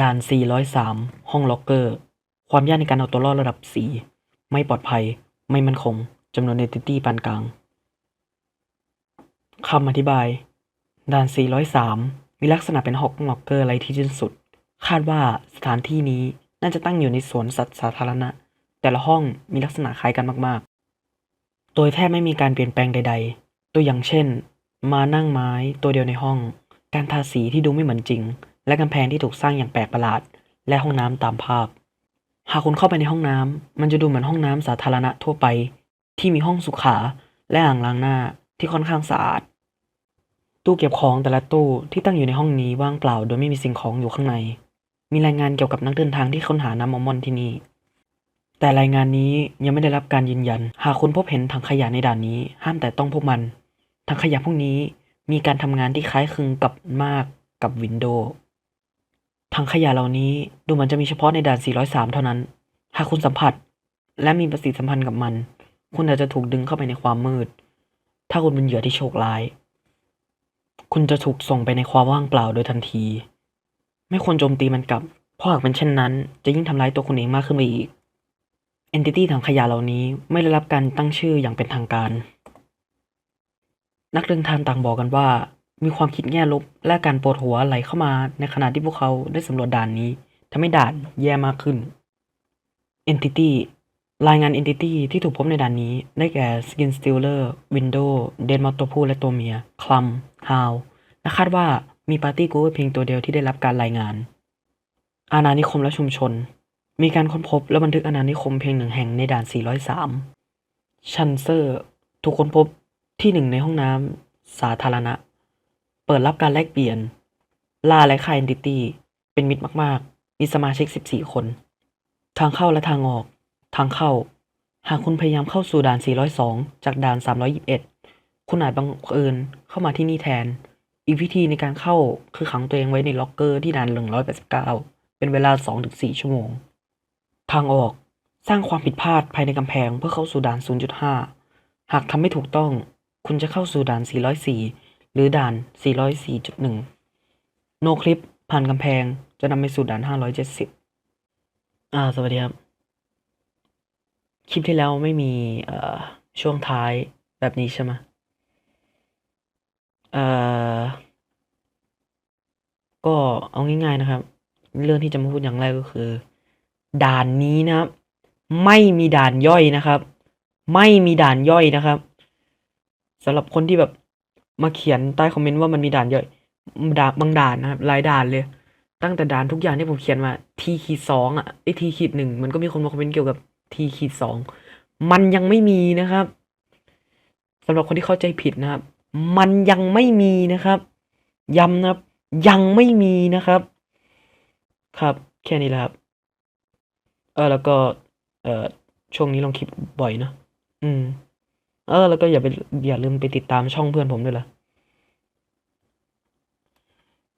ด่าน 403 ห้องล็อกเกอร์ ความยากในการเอาตัวรอดระดับ 4 ไม่ปลอดภัย ไม่มั่นคง จำนวน entity ปานกลาง คำอธิบาย ด่าน 403 มีลักษณะเป็นห้องล็อกเกอร์ไรที่สิ้นสุด คาดว่าสถานที่นี้น่าจะตั้งอยู่ในสวนสัตว์สาธารณะ แต่ละห้องมีลักษณะคล้ายกันมากๆ โดยแทบไม่มีการเปลี่ยนแปลงใด ๆ ตัวอย่างเช่น มานั่งไม้ตัวเดียวในห้อง การทาสีที่ดูไม่เหมือนจริง และกำแพงที่ถูกสร้างอย่างแปลกประหลาด และห้องน้ำตามภาพ หากคุณเข้าไปในห้องน้ำมันจะดูเหมือนห้องน้ำสาธารณะทั่วไป ที่มีห้องสุขา และอ่างล้างหน้าที่ค่อนข้างสะอาด ตู้เก็บของแต่ละตู้ที่ตั้งอยู่ในห้องนี้ว่างเปล่า โดยไม่มีสิ่งของอยู่ข้างใน มีรายงานเกี่ยวกับนักเดินทางที่ค้นหาน้ำมอมมอนที่นี่ แต่รายงานนี้ยังไม่ได้รับการยืนยัน หากคุณพบเห็นถังขยะในด่านนี้ ห้ามแต่ต้องพวกมันถังขยะพวกนี้มีการทำงานที่คล้ายคลึงกับมากกับวินโดว์ ถังขยะเหล่านี้ดูเหมือนจะมีเฉพาะในด่าน 403 เท่านั้น หากคุณสัมผัสและมีปฏิสัมพันธ์กับมัน คุณอาจจะถูกดึงเข้าไปในความมืด ถ้าคุณเป็นเหยื่อที่โชคร้าย คุณจะถูกส่งไปในความว่างเปล่าโดยทันที ไม่ควรโจมตีมันกลับ เพราะหากเป็นเช่นนั้น จะยิ่งทำร้ายตัวคุณเองมากขึ้นไปอีก Entity ถังขยะเหล่านี้ไม่ได้รับการตั้งชื่ออย่างเป็นทางการ นักเดินทางต่างบอกกันว่า มีความคิดแง่ลบและการปวดหัวไหลเข้ามาในขณะที่พวกเขาได้สำรวจด่านนี้ทำให้ด่านแย่มากขึ้น Entity รายงาน Entity ที่ถูกพบในด่านนี้ ได้แก่ Skin Stealer Window เดนมอตตัวผู้และตัวเมียคลัมฮาวและคาดว่ามีปาร์ตี้กูเพียงตัวเดียวที่ได้รับการรายงาน อาณานิคมและชุมชน มีการค้นพบและบันทึกอาณานิคมเพียงหนึ่งแห่งในด่าน 403 ชันเซอร์ ถูกค้นพบที่หนึ่งในห้องน้ำสาธารณะ เปิดรับการแลกเปลี่ยน ล่าและคาย e นติตี้เป็นมิตรมาก ๆ มีสมาชิก 14 คน ทางเข้าและทางออก ทางเข้า หากคุณพยายามเข้าสู่ด่าน 402 จากด่าน 321 คุณอาจบังเอิญเข้ามาที่นี่แทน อีกวิธีในการเข้าคือขังตัวเองไว้ในล็อกเกอร์ที่ด่าน 189 เป็นเวลา 2-4 ชั่วโมง ทางออก สร้างความผิดพลาดภายในกำแพงเพื่อเข้าสู่ด่าน 0.5 หากทำไม่ถูกต้อง คุณจะเข้าสู่ด่าน 404 หรือด่าน 404.1 โนคลิปผ่านกำแพงจะนำไปสู่ด่าน 570 อ่า สวัสดีครับ คลิปที่แล้วไม่มีเอ่อช่วงท้ายแบบนี้ใช่ไหมเอ่อ ก็เอาง่ายๆนะครับ เรื่องที่จะมาพูดอย่างแรกก็คือ ด่านนี้นะครับ ไม่มีด่านย่อยนะครับ ไม่มีด่านย่อยนะครับสำหรับคนที่แบบ มาเขียนใต้คอมเมนต์ว่ามันมีด่านเยอยด่านบางด่านนะครับหลายด่านเลย ตั้งแต่ด่านทุกอย่างที่ผมเขียนมาทีขีดสองอะไอทีขีดหนึ่งมันก็มีคนมาคอมเมนต์เกี่ยวกับทีขีดสองมันยังไม่มีนะครับสำหรับคนที่เข้าใจผิดนะครับ มันยังไม่มีนะครับ ย้ำนะครับ ยังไม่มีนะครับ ครับแค่นี้แหละครับเออแล้วก็เออช่วงนี้ลงคลิปบ่อยเนอะอืม เออ แล้วก็อย่าไปอย่าลืมไปติดตามช่องเพื่อนผมด้วยล่ะ